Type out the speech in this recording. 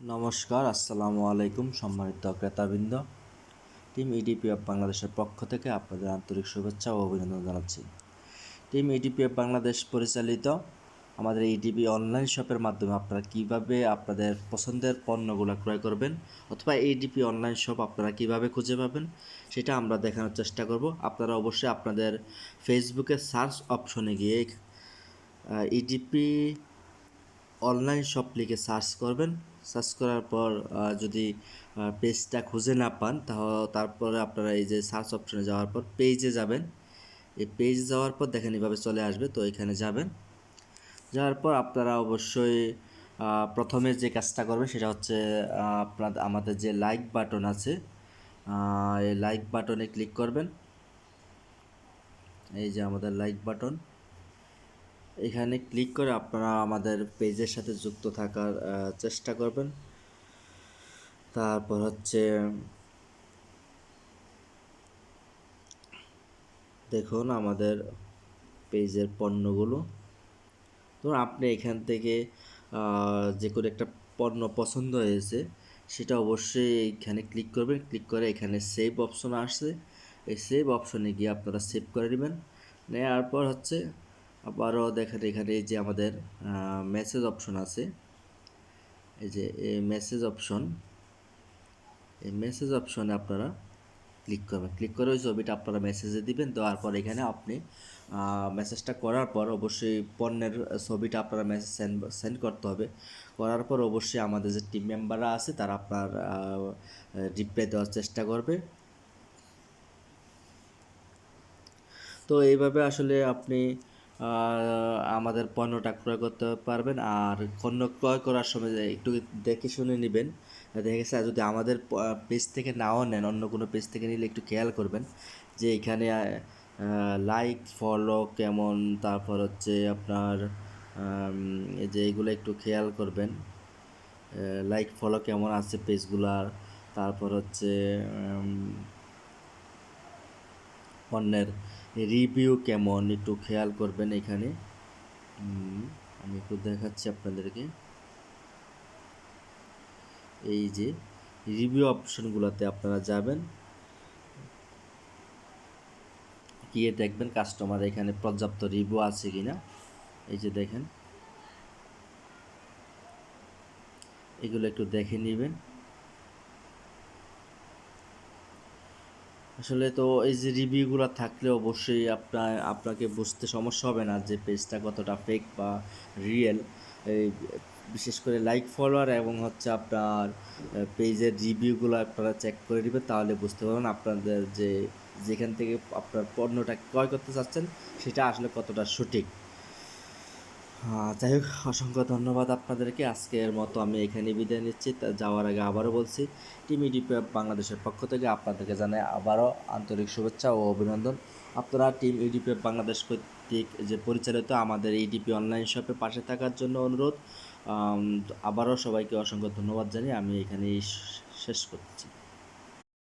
নমস্কার, আসসালামু আলাইকুম সম্মানিত ক্রেতাবৃন্দ। টিম ইডিপি অফ বাংলাদেশের পক্ষ থেকে আপনাদের আন্তরিক শুভেচ্ছা ও অভিনন্দন জানাচ্ছি। টিম ইডিপি অফ বাংলাদেশ পরিচালিত আমাদের ইডিপি অনলাইন শপের মাধ্যমে আপনারা কীভাবে আপনাদের পছন্দের পণ্যগুলো ক্রয় করবেন অথবা ইডিপি অনলাইন শপ আপনারা কীভাবে খুঁজে পাবেন, সেটা আমরা দেখানোর চেষ্টা করব। আপনারা অবশ্যই আপনাদের ফেসবুকে সার্চ অপশনে গিয়ে ইডিপি অনলাইন শপ লিখে সার্চ করবেন। সার্চ করার পর যদি পেজটা খুঁজে না পান তাহলে তারপরে আপনারা এই যে সার্চ অপশনে যাওয়ার পর পেজে যাবেন। এই পেজ যাওয়ার পর দেখেন এভাবে চলে আসবে, তো এখানে যাবেন। যাওয়ার পর আপনারা অবশ্যই প্রথমে যে কাজটা করবেন সেটা হচ্ছে আপনার, আমাদের যে লাইক বাটন আছে এই লাইক বাটনে ক্লিক করবেন। এই যে আমাদের লাইক বাটন এখানে ক্লিক করে আপনারা আমাদের পেজের সাথে যুক্ত থাকার চেষ্টা করবেন। তারপর হচ্ছে, দেখুন আমাদের পেজের পণ্যগুলো। ধরুন আপনি এখান থেকে যে কোনো একটা পণ্য পছন্দ হয়েছে, সেটা অবশ্যই এইখানে ক্লিক করবেন। ক্লিক করে এখানে সেভ অপশন আসছে। এই সেভ অপশনে গিয়ে আপনারা সেভ করে নেবেন। নেওয়ার পর হচ্ছে আবারও দেখেন এখানে এই যে আমাদের মেসেজ অপশন আছে। এই যে, এই মেসেজ অপশন এই মেসেজ অপশনে আপনারা ক্লিক করবেন। ক্লিক করে ওই ছবিটা আপনারা মেসেজে দিবেন, দেওয়ার পর এখানে আপনি মেসেজটা করার পর অবশ্যই পণ্যের ছবিটা আপনারা মেসেজ সেন্ড সেন্ড করতে হবে। করার পর অবশ্যই আমাদের যে টিম মেম্বাররা আছে, তারা আপনার রিপ্লাই দেওয়ার চেষ্টা করবে। তো এইভাবে আসলে আপনি আমাদের পণ্যটা ক্রয় করতে পারবেন। আর পণ্য ক্রয় করার সময় একটু দেখে শুনে নেবেন। দেখে গেছে যদি আমাদের পেজ থেকে নাও নেন, অন্য কোনো পেজ থেকে নিলে একটু খেয়াল করবেন যে এখানে লাইক ফলো কেমন, তারপর হচ্ছে আপনার যে এগুলো একটু খেয়াল করবেন। লাইক ফলো কেমন আছে পেজগুলার তারপর হচ্ছে পণ্যের রিভিউ কেমন একটু খেয়াল করবেন এখানে। আমি একটু দেখাচ্ছি আপনাদেরকে। এই যে রিভিউ অপশনগুলোতে আপনারা যাবেন। গিয়ে দেখবেন কাস্টমার এখানে পর্যাপ্ত রিভিউ আছে কিনা। এই যে দেখেন। এগুলো একটু দেখে নেবেন। আসলে তো এই যে রিভিউগুলো থাকলে অবশ্যই আপনার, আপনাকে বুঝতে সমস্যা হবে না যে পেজটা কতটা ফেক বা রিয়েল এই বিশেষ করে লাইক ফলোয়ার এবং হচ্ছে আপনার পেজের রিভিউগুলো আপনারা চেক করে নেবেন, তাহলে বুঝতে পারবেন আপনাদের যে, যেখান থেকে আপনার পণ্যটা ক্রয় করতে চাচ্ছেন, সেটা আসলে কতটা সঠিক। যাই হোক, অসংখ্য ধন্যবাদ আপনাদেরকে। আজকের মতো আমি এখানে বিদায় নিচ্ছি। যাওয়ার আগে আবারও বলছি, টিম ইডিপি বাংলাদেশের পক্ষ থেকে আপনাদেরকে জানাই আবারও আন্তরিক শুভেচ্ছা ও অভিনন্দন। আপনারা টিম ইডিপি বাংলাদেশ কর্তৃক যে পরিচালিত আমাদের ইডিপি অনলাইন শপে পাশে থাকার জন্য অনুরোধ আবারও সবাইকে অসংখ্য ধন্যবাদ জানিয়ে আমি এখানেই শেষ করছি।